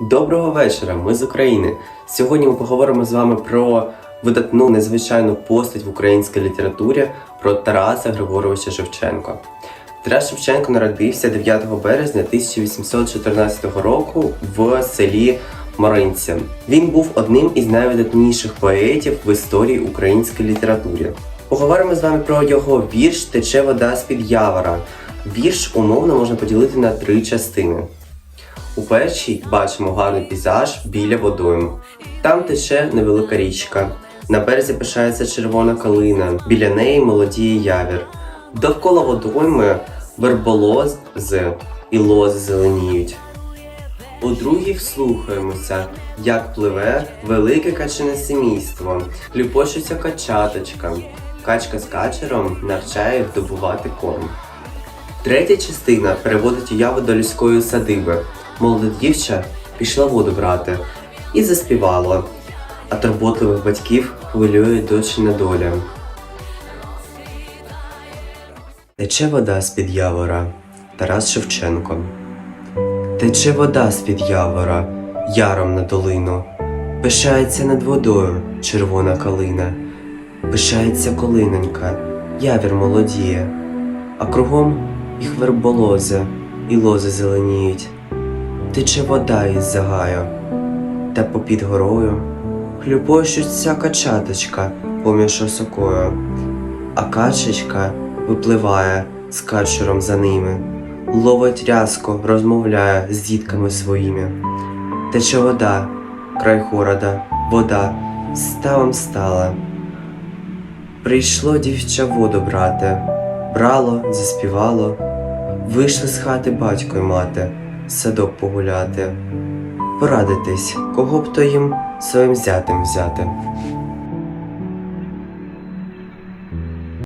Доброго вечора, ми з України. Сьогодні ми поговоримо з вами про видатну незвичайну постать в українській літературі про Тараса Григоровича Шевченка. Тарас Шевченко народився 9 березня 1814 року в селі Маринці. Він був одним із найвидатніших поетів в історії української літератури. Поговоримо з вами про його вірш Тече вода з-під явора. Вірш умовно можна поділити на три частини. У першій бачимо гарний пейзаж біля водойм. Там тече невелика річка. На березі пишається червона калина, біля неї молодіє явір. Довкола водойми верболози і лози зеленіють. У другій вслухаємося, як пливе велике качине сімейство, люпочеться качаточка. Качка з качером навчає добувати корм. Третя частина переводить уяву до людської садиби. Молода дівча пішла воду брати і заспівала, а турботливих батьків хвилює дочина доля. Тече вода з-під явора Тарас Шевченко. Тече вода з-під явора, яром на долину. Пишається над водою червона калина. Пишається колинонька, явір молодіє, а кругом їх верболози і лози зеленіють. Тече вода із загаю, та попід горою хлюпощуться качаточка поміж осокою, а качечка випливає з качером за ними, ловить рязко, розмовляє з дітками своїми. Тече вода, край хорода, вода, ставом стала. Прийшло дівча воду брати, брало, заспівало, вийшли з хати батько й мати, садок погуляти, порадитись, кого б то їм своїм зятем взяти.